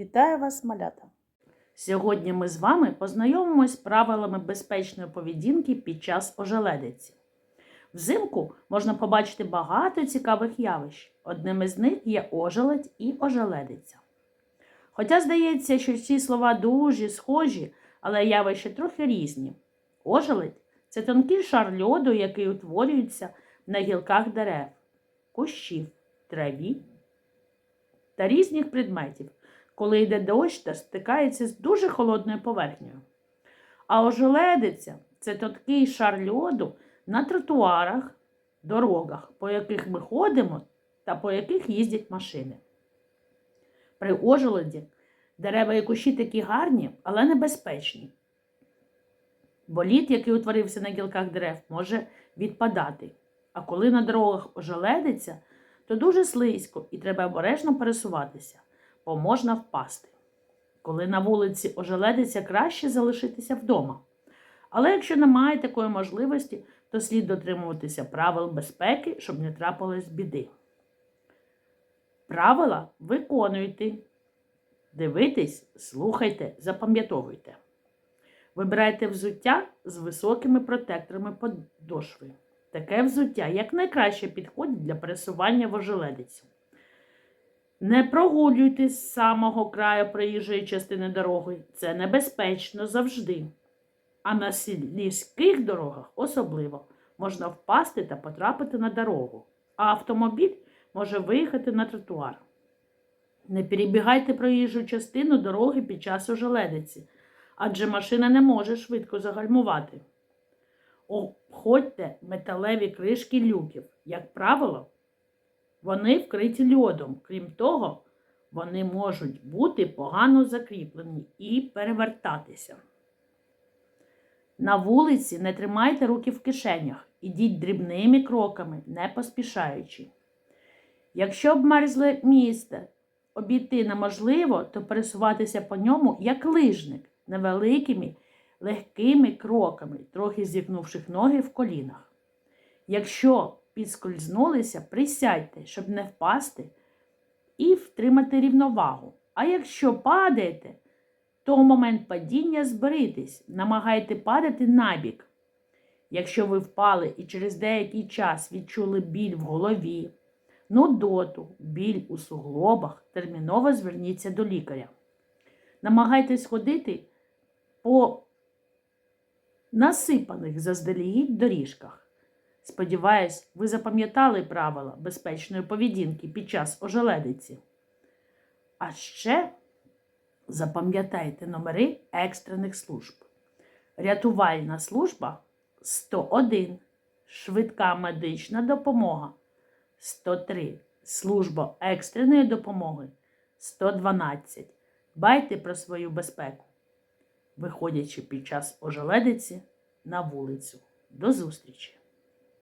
Вітаю вас, малята! Сьогодні ми з вами познайомимось з правилами безпечної поведінки під час ожеледиці. Взимку можна побачити багато цікавих явищ. Одним із них є ожеледь і ожеледиця. Хоча здається, що ці слова дуже схожі, але явища трохи різні. Ожеледь це тонкий шар льоду, який утворюється на гілках дерев, кущів, траві та різних предметів, коли йде дощ та стикається з дуже холодною поверхнею. А ожеледиця це тонкий шар льоду на тротуарах, дорогах, по яких ми ходимо та по яких їздять машини. При ожеледі дерева і кущі такі гарні, але небезпечні. Бо лід, який утворився на гілках дерев, може відпадати. А коли на дорогах ожеледиться, то дуже слизько і треба обережно пересуватися, бо можна впасти. Коли на вулиці ожеледиться, краще залишитися вдома. Але якщо немає такої можливості, то слід дотримуватися правил безпеки, щоб не трапилось біди. Правила виконуйте. Дивитесь, слухайте, запам'ятовуйте. Вибирайте взуття з високими протекторами подошви. Таке взуття якнайкраще підходить для пересування в ожеледицю. Не прогулюйтесь з самого краю проїжджої частини дороги. Це небезпечно завжди. А на сільських дорогах особливо можна впасти та потрапити на дорогу, а автомобіль може виїхати на тротуар. Не перебігайте проїжджу частину дороги під час ожеледиці, адже машина не може швидко загальмувати. Обходьте металеві кришки люків. Як правило, вони вкриті льодом. Крім того, вони можуть бути погано закріплені і перевертатися. На вулиці не тримайте руки в кишенях, ідіть дрібними кроками, не поспішаючи. Якщо обмерзле місце обійти неможливо, то пересуватися по ньому як лижник невеликими легкими кроками, трохи зігнувши ноги в колінах. Якщо підскользнулися, присядьте, щоб не впасти і втримати рівновагу. А якщо падаєте, то у момент падіння зберитесь, намагайте падати набік. Якщо ви впали і через деякий час відчули біль в голові, нудоту, біль у суглобах, терміново зверніться до лікаря. Намагайтесь ходити по насипаних заздалегідь доріжках. Сподіваюсь, ви запам'ятали правила безпечної поведінки під час ожеледиці. А ще запам'ятайте номери екстрених служб. Рятувальна служба 101, швидка медична допомога 103, служба екстреної допомоги 112. Дбайте про свою безпеку виходячи під час ожеледиці на вулицю. До зустрічі!